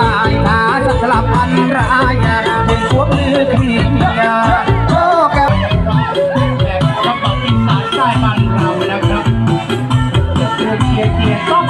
ตายนาสัตว์ลาพันรายเป็นพวมลือขี้โอ้กับแบบกระเป๋าอีสานใต้บ้านเรานะครับเกียร์เกียร์เกียร์ต้อง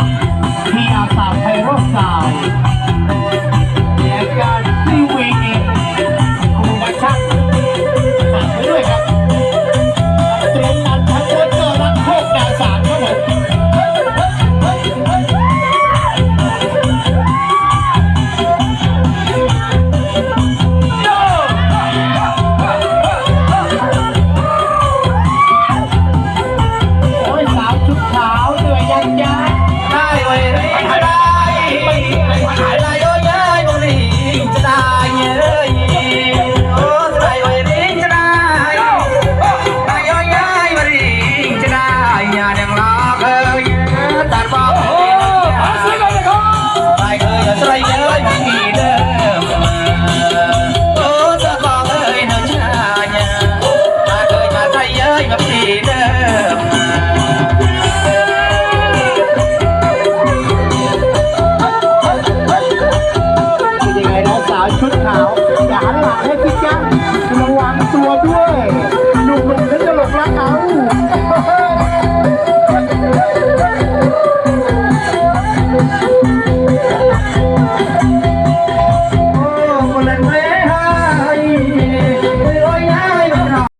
Thank you.